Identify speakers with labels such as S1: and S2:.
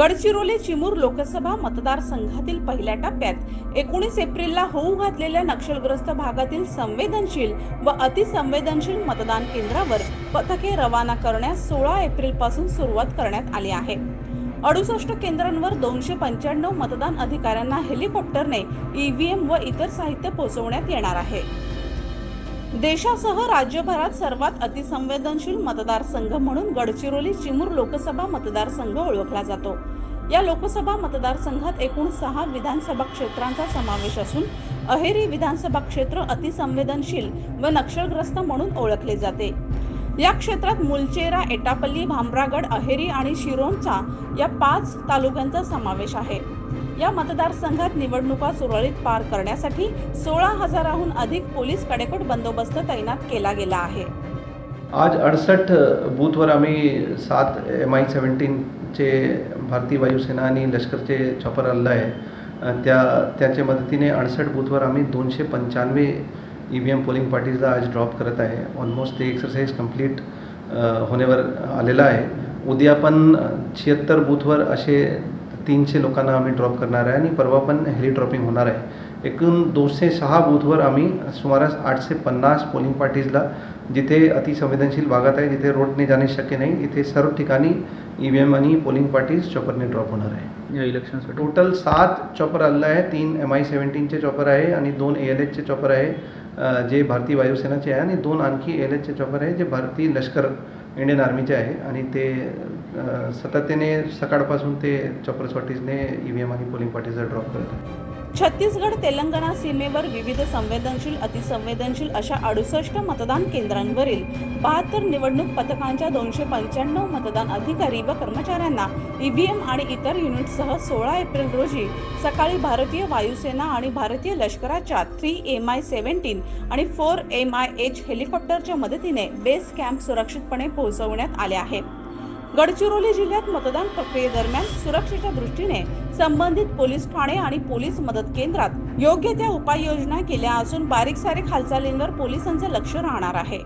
S1: गडचिरोली चिमूर लोकसभा मतदारसंघातील पहिल्या टप्प्यात एकोणीस एप्रिलला होऊ घातलेल्या नक्षलग्रस्त भागातील संवेदनशील व अतिसंवेदनशील मतदान केंद्रावर पथके रवाना करण्यास सोळा एप्रिलपासून सुरुवात करण्यात आली आहे. अडुसष्ट केंद्रांवर दोनशे पंच्याण्णव मतदान अधिकाऱ्यांना हेलिकॉप्टरने ईव्हीएम व इतर साहित्य पोहोचवण्यात येणार आहे. देशासह राज्यभरात सर्वात अतिसंवेदनशील मतदारसंघ म्हणून गडचिरोली चिमूर लोकसभा मतदारसंघ ओळखला जातो. या लोकसभा मतदारसंघात एकूण सहा विधानसभा क्षेत्रांचा समावेश असून अहेरी विधानसभा क्षेत्र अतिसंवेदनशील व नक्षलग्रस्त म्हणून ओळखले जाते. या क्षेत्रात मुलचेरा एटापल्ली भामरागड अहेरी आणि शिरोंचा या पाच तालुक्यांचा समावेश आहे. या मतदारसंघात निवडणुका सुरळीत पार करण्यासाठी सोळा हजाराहून अधिक पोलीस कडेकोट बंदोबस्त तैनात केला गेला आहे.
S2: आज अडसष्ट बूथवर आम्ही सात एम आय सेवन्टीनचे भारतीय वायुसेना आणि लष्करचे चॉपर आलेलं आहे. त्या त्याच्या मदतीने अडसष्ट बूथवर आम्ही दोनशे पंच्याण्णवे ई व्ही एम पोलिंग पार्टीजला आज ड्रॉप करत आहे. ऑलमोस्ट ते एक्सरसाइज कंप्लीट होण्यावर आलेलं आहे. उद्या पण छिहत्तर बूथवर असे तीनशे लोकांना आम्ही ड्रॉप करणार आहे आणि परवा पण हेली ड्रॉपिंग होणार आहे. एकूण दोनशे सहा बूथवर आम्ही सुमारास आठशे पन्नास पोलिंग पार्टीजला जिथे अतिसंवेदनशील भागात आहे जिथे रोडने जाणे शक्य नाही इथे सर्व ठिकाणी ई व्ही एम आणि पोलिंग पार्टीज चॉपरने ड्रॉप होणार आहे.
S3: या इलेक्शनसाठी
S2: टोटल सात चॉपर आलेलं आहे तीन एम आय सेवन्टीनचे चॉपर आहे आणि दोन ए एल एचचे चॉपर आहे जे भारतीय वायुसेनाचे आहे आणि दोन आणखी एल एचचे चॉपर आहे जे भारतीय लष्कर इंडियन आर्मीचे आहे आणि ते अ, सातत्याने सकाळपासून ते चॉपर सॉटीजने ई व्ही एम आणि पोलिंग पार्टीजला ड्रॉप करत आहे
S1: छत्तीसगड तेलंगणा सीमेवर विविध संवेदनशील अतिसंवेदनशील अशा अडुसष्ट मतदान केंद्रांवरील बहात्तर निवडणूक पथकांच्या दोनशे पंच्याण्णव मतदान अधिकारी व कर्मचाऱ्यांना ईव्हीएम आणि इतर युनिटसह सोळा एप्रिल रोजी सकाळी भारतीय वायुसेना आणि भारतीय लष्कराच्या थ्री एम आय सेव्हन्टीन आणि फोर एम आय एच हेलिकॉप्टरच्या मदतीने बेस कॅम्प सुरक्षितपणे पोहोचवण्यात आले आहे. गडचिरोली जिल्ह्यात मतदान प्रक्रियेदरम्यान सुरक्षेच्या दृष्टीने संबंधित पोलीस ठाणे आणि पोलीस मदत केंद्रात योग्य त्या उपाययोजना केल्या असून बारीक सारीक हालचालींवर पोलिसांचे लक्ष राहणार आहे.